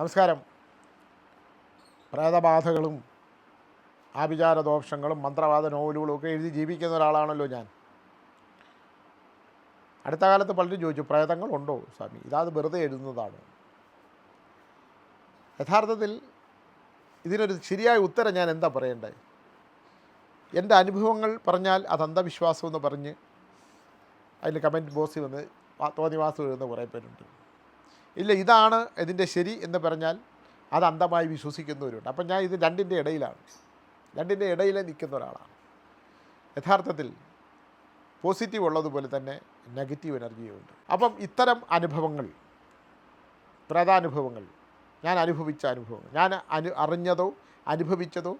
നമസ്കാരം. പ്രേതബാധകളും ആഭിചാര ദോഷങ്ങളും മന്ത്രവാദ നോവലുകളും ഒക്കെ എഴുതി ജീവിക്കുന്ന ഒരാളാണല്ലോ ഞാൻ. അടുത്ത കാലത്ത് പലരും ചോദിച്ചു പ്രേതങ്ങളുണ്ടോ സ്വാമി? ഇതാത് വെറുതെ എഴുതുന്നതാണ്. യഥാർത്ഥത്തിൽ ഇതിനൊരു ശരിയായ ഉത്തരം ഞാൻ എന്താ പറയേണ്ടത്? എന്റെ അനുഭവങ്ങൾ പറഞ്ഞാൽ അത് അന്ധവിശ്വാസം എന്ന് പറഞ്ഞ് അതിൽ കമന്റ് ബോക്സിൽ വന്ന് തോന്നിവാസം എഴുതുന്ന കുറേ പേരുണ്ട്. ഇല്ല ഇതാണ് ഇതിന്റെ ശരി എന്ന് പറഞ്ഞാൽ അത് അന്ധമായി വിശ്വസിക്കുന്നവരുണ്ട്. അപ്പം ഞാൻ ഇത് രണ്ടിന്റെ ഇടയിലാണ്. രണ്ടിന്റെ ഇടയിൽ നിൽക്കുന്ന ഒരാളാണ്. യഥാർത്ഥത്തിൽ പോസിറ്റീവ് ഉള്ളതുപോലെ തന്നെ നെഗറ്റീവ് എനർജിയുമുണ്ട് അപ്പം ഇത്തരം അനുഭവങ്ങൾ പ്രധാനുഭവങ്ങൾ ഞാൻ അനുഭവിച്ച അനുഭവങ്ങൾ ഞാൻ അനു അറിഞ്ഞതോ അനുഭവിച്ചതോ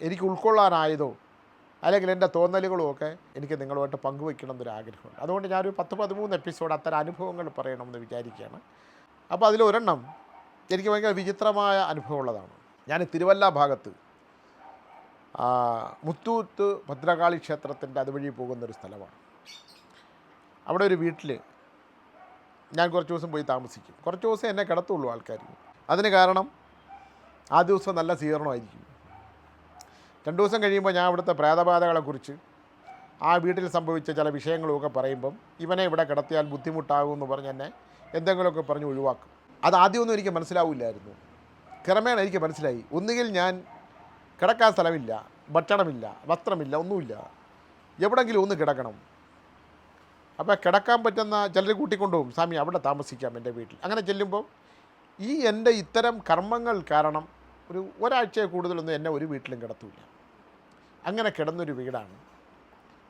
എനിക്ക് ഉൾക്കൊള്ളാനായതോ അല്ലെങ്കിൽ എന്റെ തോന്നലുകളും ഒക്കെ എനിക്ക് നിങ്ങളുമായിട്ട് പങ്കുവയ്ക്കണം എന്നൊരു ആഗ്രഹമുണ്ട് അതുകൊണ്ട് ഞാനൊരു പത്ത് പതിമൂന്ന് എപ്പിസോഡ് അത്തരം അനുഭവങ്ങൾ പറയണമെന്ന് വിചാരിക്കുകയാണ്. അപ്പോൾ അതിലൊരെണ്ണം എനിക്ക് ഭയങ്കര വിചിത്രമായ അനുഭവമുള്ളതാണ്. ഞാൻ തിരുവല്ല ഭാഗത്ത് മുത്തൂത്ത് ഭദ്രകാളി ക്ഷേത്രത്തിന്റെ അതുവഴി പോകുന്നൊരു സ്ഥലമാണ്. അവിടെ ഒരു വീട്ടിൽ ഞാൻ കുറച്ച് ദിവസം പോയി താമസിക്കും. കുറച്ച് ദിവസം എന്നെ കിടത്തുള്ളൂ ആൾക്കാർ അതിന് കാരണം ആ ദിവസം നല്ല സ്വീകരണമായിരിക്കും. രണ്ട് ദിവസം കഴിയുമ്പോൾ ഞാൻ അവിടുത്തെ പ്രേതബാധകളെക്കുറിച്ച് ആ വീട്ടിൽ സംഭവിച്ച ചില വിഷയങ്ങളുമൊക്കെ പറയുമ്പം ഇവനെ ഇവിടെ കിടത്തിയാൽ ബുദ്ധിമുട്ടാകും എന്ന് പറഞ്ഞ് എന്നെ എന്തെങ്കിലുമൊക്കെ പറഞ്ഞ് ഒഴിവാക്കും. അത് ആദ്യമൊന്നും എനിക്ക് മനസ്സിലാവില്ലായിരുന്നു. ക്രമേണ എനിക്ക് മനസ്സിലായി. ഒന്നുകിൽ ഞാൻ കിടക്കാൻ സ്ഥലമില്ല ഭക്ഷണമില്ല വസ്ത്രമില്ല ഒന്നുമില്ല. എവിടെങ്കിലും ഒന്ന് കിടക്കണം. അപ്പോൾ കിടക്കാൻ പറ്റുന്ന ചിലർ കൂട്ടിക്കൊണ്ടുപോകും. സ്വാമി അവിടെ താമസിക്കാം എന്റെ വീട്ടിൽ. അങ്ങനെ ചെല്ലുമ്പോൾ ഈ എന്റെ ഇത്തരം കർമ്മങ്ങൾ കാരണം ഒരു ഒരാഴ്ചയെ കൂടുതലൊന്നും എന്നെ ഒരു വീട്ടിലും കിടത്തൂല. അങ്ങനെ കിടന്നൊരു വീടാണ്.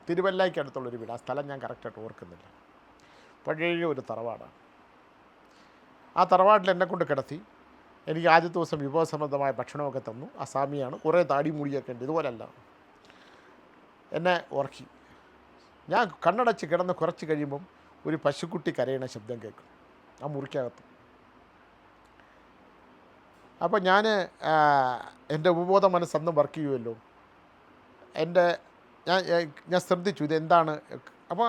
തിരുവല്ലയ്ക്ക് അടുത്തുള്ളൊരു വീട്. ആ സ്ഥലം ഞാൻ കറക്റ്റായിട്ട് ഓർക്കുന്നില്ല. പഴയ ഒരു തറവാടാണ്. ആ തറവാട്ടിൽ എന്നെ കൊണ്ട് കിടത്തി. എനിക്ക് ആദ്യത്തെ ദിവസം വിഭവസമൃദ്ധമായ ഭക്ഷണമൊക്കെ തന്നു. ആ സാമിയാണ് കുറേ താടി മുടിയൊക്കെ ഉണ്ട്. ഇതുപോലല്ല. എന്നെ ഉറക്കി. ഞാൻ കണ്ണടച്ച് കിടന്ന് കുറച്ച് കഴിയുമ്പം ഒരു പശുക്കുട്ടി കരയണ ശബ്ദം കേൾക്കും. ആ മുറിക്കകത്ത്. അപ്പോൾ ഞാൻ എന്റെ ഉപബോധ മനസ്സ് അന്ന് വർക്ക് ചെയ്യുമല്ലോ എന്റെ ഞാൻ ഞാൻ ശ്രദ്ധിച്ചു ഇത് എന്താണ്. അപ്പോൾ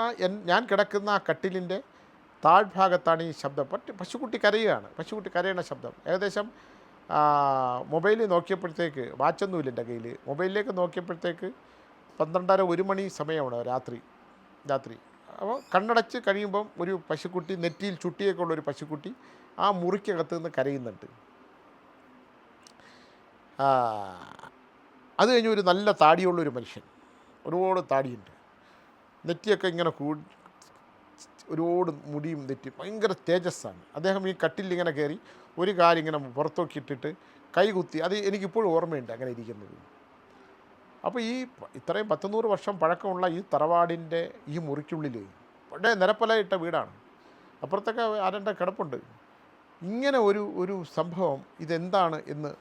ഞാൻ കിടക്കുന്ന ആ കട്ടിലിന്റെ താഴ്ഭാഗത്താണ് ഈ ശബ്ദം. പശുക്കുട്ടി കരയുകയാണ്. പശുക്കുട്ടി കരയണ ശബ്ദം. ഏകദേശം മൊബൈലിൽ നോക്കിയപ്പോഴത്തേക്ക് വാച്ചൊന്നുമില്ല എന്റെ കയ്യിൽ മൊബൈലിലേക്ക് നോക്കിയപ്പോഴത്തേക്ക് പന്ത്രണ്ടര ഒരു മണി സമയമാണ് രാത്രി. രാത്രി. അപ്പോൾ കണ്ണടച്ച് കഴിയുമ്പം ഒരു പശുക്കുട്ടി നെറ്റിയിൽ ചുട്ടിയൊക്കെ ഉള്ള ഒരു പശുക്കുട്ടി ആ മുറിക്കകത്ത് നിന്ന് കരയുന്നുണ്ട്. അത് കഴിഞ്ഞ് ഒരു നല്ല താടിയുള്ള ഒരു മനുഷ്യൻ. ഒരുപാട് താടിയുണ്ട്. നെറ്റിയൊക്കെ ഇങ്ങനെ കൂ ഒരുപാട് മുടിയും നെറ്റി ഭയങ്കര തേജസ്സാണ്. അദ്ദേഹം ഈ കട്ടിൽ ഇങ്ങനെ കയറി ഒരു കാലിങ്ങനെ പുറത്തോക്കി ഇട്ടിട്ട് കൈകുത്തി അത് എനിക്കിപ്പോഴും ഓർമ്മയുണ്ട് അങ്ങനെ ഇരിക്കുന്നത്. അപ്പോൾ ഈ ഇത്രയും പത്തുനൂറ് വർഷം പഴക്കമുള്ള ഈ തറവാടിന്റെ ഈ മുറിക്കുള്ളിൽ വളരെ നിരപ്പലയിട്ട വീടാണ്. അപ്പുറത്തൊക്കെ ആരന്റെ കിടപ്പുണ്ട്. ഇങ്ങനെ ഒരു ഒരു സംഭവം ഇതെന്താണ് എന്ന്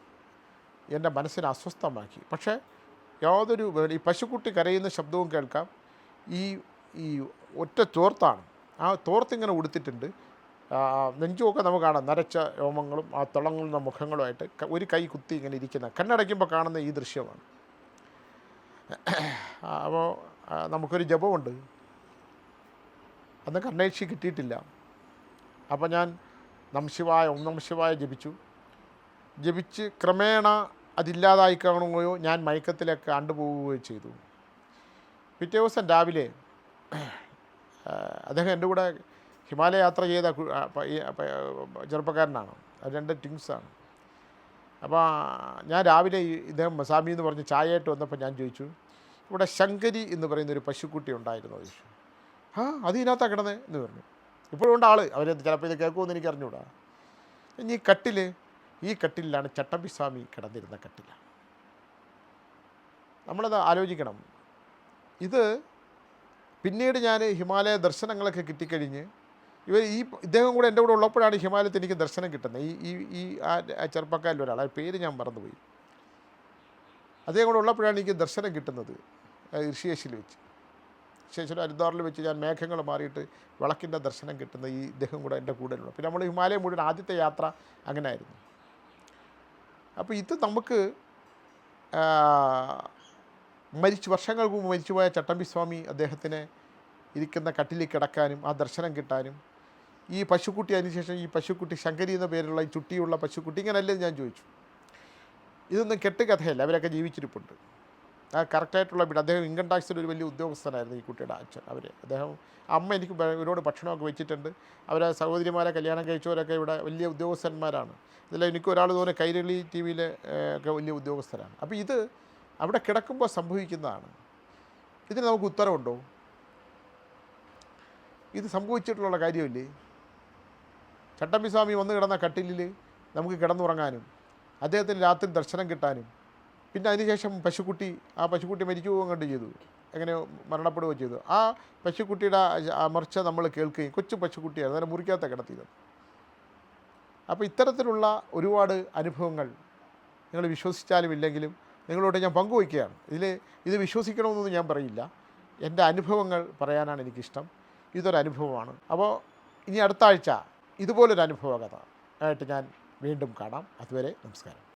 എന്റെ മനസ്സിനെ അസ്വസ്ഥമാക്കി. പക്ഷേ യാതൊരു ഈ പശുക്കുട്ടി കരയുന്ന ശബ്ദവും കേൾക്കാം. ഈ ഈ ഒറ്റ തോർത്താണ് ആ തോർത്തിങ്ങനെ ഉടുത്തിട്ടുണ്ട്. നെഞ്ചുമൊക്കെ നമുക്ക് കാണാം. നരച്ച രോമങ്ങളും ആ തിളങ്ങുന്ന മുഖങ്ങളുമായിട്ട് ഒരു കൈ കുത്തി ഇങ്ങനെ ഇരിക്കുന്ന. കണ്ണടയ്ക്കുമ്പോൾ കാണുന്ന ഈ ദൃശ്യമാണ്. അപ്പോൾ നമുക്കൊരു ജപമുണ്ട്. അന്ന് കണ്ണേക്ഷി കിട്ടിയിട്ടില്ല. അപ്പോൾ ഞാൻ നംശിവായ ഒന്നംശിവായ നംശിവായ ജപിച്ചു. ജപിച്ച് ക്രമേണ അതില്ലാതായി കാണുകയോ ഞാൻ മയക്കത്തിലേക്ക് ആണ്ടുപോവുകയോ ചെയ്തു. പിറ്റേ ദിവസം രാവിലെ അദ്ദേഹം എന്റെ കൂടെ ഹിമാലയ യാത്ര ചെയ്ത ചെറുപ്പക്കാരനാണ്. രണ്ട് ടിങ്സാണ് അപ്പോൾ ഞാൻ രാവിലെ ഇദ്ദേഹം മസാമി എന്ന് പറഞ്ഞ് ചായയായിട്ട് വന്നപ്പോൾ ഞാൻ ചോദിച്ചു ഇവിടെ ശങ്കരി എന്ന് പറയുന്ന ഒരു പശുക്കുട്ടി ഉണ്ടായിരുന്നു? ചോദിച്ചു. ആ അത് ഇതിനകത്താണ് കിടന്നത് എന്ന് പറഞ്ഞു. ഇപ്പോഴും ഉണ്ട് ആൾ അവരെ ചിലപ്പോൾ ഇത് കേൾക്കുമെന്ന് എനിക്ക് അറിഞ്ഞുകൂടാ ഇനി കട്ടിൽ ഈ കട്ടിലാണ് ചട്ടമ്പിസ്വാമി കിടന്നിരുന്ന കട്ടിലാണ് നമ്മളത് ആലോചിക്കണം. ഇത് പിന്നീട് ഞാൻ ഹിമാലയ ദർശനങ്ങളൊക്കെ കിട്ടിക്കഴിഞ്ഞ് ഇവർ ഈ ഇദ്ദേഹം കൂടെ എന്റെ കൂടെ ഉള്ളപ്പോഴാണ് ഹിമാലയത്തിൽ എനിക്ക് ദർശനം കിട്ടുന്നത്. ഈ ഈ ഈ ആ ചെറുപ്പക്കാരിൽ ഒരാൾ ആ പേര് ഞാൻ മറന്നുപോയി. അദ്ദേഹം കൂടെ ഉള്ളപ്പോഴാണ് എനിക്ക് ദർശനം കിട്ടുന്നത് ഋഷിയേശിൽ വെച്ച്. ഋഷിയേശ്വര ഹരിദ്വാറിൽ വെച്ച് ഞാൻ മേഘങ്ങൾ മാറിയിട്ട് വിളക്കിന്റെ ദർശനം കിട്ടുന്ന ഈ ഇദ്ദേഹം കൂടെ എന്റെ കൂടെയുള്ള. പിന്നെ നമ്മൾ ഹിമാലയം മുഴുവൻ ആദ്യത്തെ യാത്ര അങ്ങനെ ആയിരുന്നു അപ്പോൾ ഇത് നമുക്ക് മരിച്ചു വർഷങ്ങൾക്ക് മുമ്പ് മരിച്ചുപോയ ചട്ടമ്പി സ്വാമി അദ്ദേഹത്തിന് ഇരിക്കുന്ന കട്ടിലിൽ കിടക്കാനും ആ ദർശനം കിട്ടാനും ഈ പശുക്കുട്ടി അതിനുശേഷം ഈ പശുക്കുട്ടി ശങ്കരി എന്ന പേരുള്ള ഈ ചുട്ടിയുള്ള പശുക്കുട്ടി ഇങ്ങനെയല്ലേ ഞാൻ ചോദിച്ചു. ഇതൊന്നും കെട്ടുകഥയല്ല അവരൊക്കെ ജീവിച്ചിരിപ്പുണ്ട്. കറക്റ്റായിട്ടുള്ള വീട്. അദ്ദേഹം ഇൻകം ടാക്സിൽ ഒരു വലിയ ഉദ്യോഗസ്ഥനായിരുന്നു ഈ കുട്ടിയുടെ അച്ഛൻ അവർ അദ്ദേഹം അമ്മ എനിക്ക് ഇവരോട് ഭക്ഷണമൊക്കെ വെച്ചിട്ടുണ്ട്. അവരെ സഹോദരിമാരെ കല്യാണം കഴിച്ചവരൊക്കെ ഇവിടെ വലിയ ഉദ്യോഗസ്ഥന്മാരാണ്. ഇതിൽ എനിക്ക് ഒരാൾ തോന്നുന്നു കൈരളി ടി വിയിലെ ഒക്കെ വലിയ ഉദ്യോഗസ്ഥരാണ് അപ്പോൾ ഇത് അവിടെ കിടക്കുമ്പോൾ സംഭവിക്കുന്നതാണ്. ഇതിന് നമുക്ക് ഉത്തരവുണ്ടോ? ഇത് സംഭവിച്ചിട്ടുള്ള കാര്യമില്ലേ? ചട്ടമ്പി സ്വാമി വന്ന് കിടന്ന കട്ടിലിൽ നമുക്ക് കിടന്നുറങ്ങാനും അദ്ദേഹത്തിന് രാത്രി ദർശനം കിട്ടാനും പിന്നെ അതിനുശേഷം പശുക്കുട്ടി ആ പശുക്കുട്ടി മരിച്ചു പോവുകയും ചെയ്തു. എങ്ങനെ മരണപ്പെടുകയോ ചെയ്തു. ആ പശുക്കുട്ടിയുടെ അമർച്ച നമ്മൾ കേൾക്കുകയും കൊച്ചു പശുക്കുട്ടിയാണ് അതിനെ മുറിക്കാത്ത കിടത്തിയത്. അപ്പോൾ ഇത്തരത്തിലുള്ള ഒരുപാട് അനുഭവങ്ങൾ നിങ്ങൾ വിശ്വസിച്ചാലും ഇല്ലെങ്കിലും നിങ്ങളോട് ഞാൻ പങ്കുവയ്ക്കുകയാണ്. ഇതിൽ ഇത് വിശ്വസിക്കണമെന്നൊന്നും ഞാൻ പറയില്ല. എന്റെ അനുഭവങ്ങൾ പറയാനാണ് എനിക്കിഷ്ടം. ഇതൊരു അനുഭവമാണ്. അപ്പോൾ ഇനി അടുത്ത ആഴ്ച ഇതുപോലൊരു അനുഭവ കഥ ആയിട്ട് ഞാൻ വീണ്ടും കാണാം. അതുവരെ നമസ്കാരം.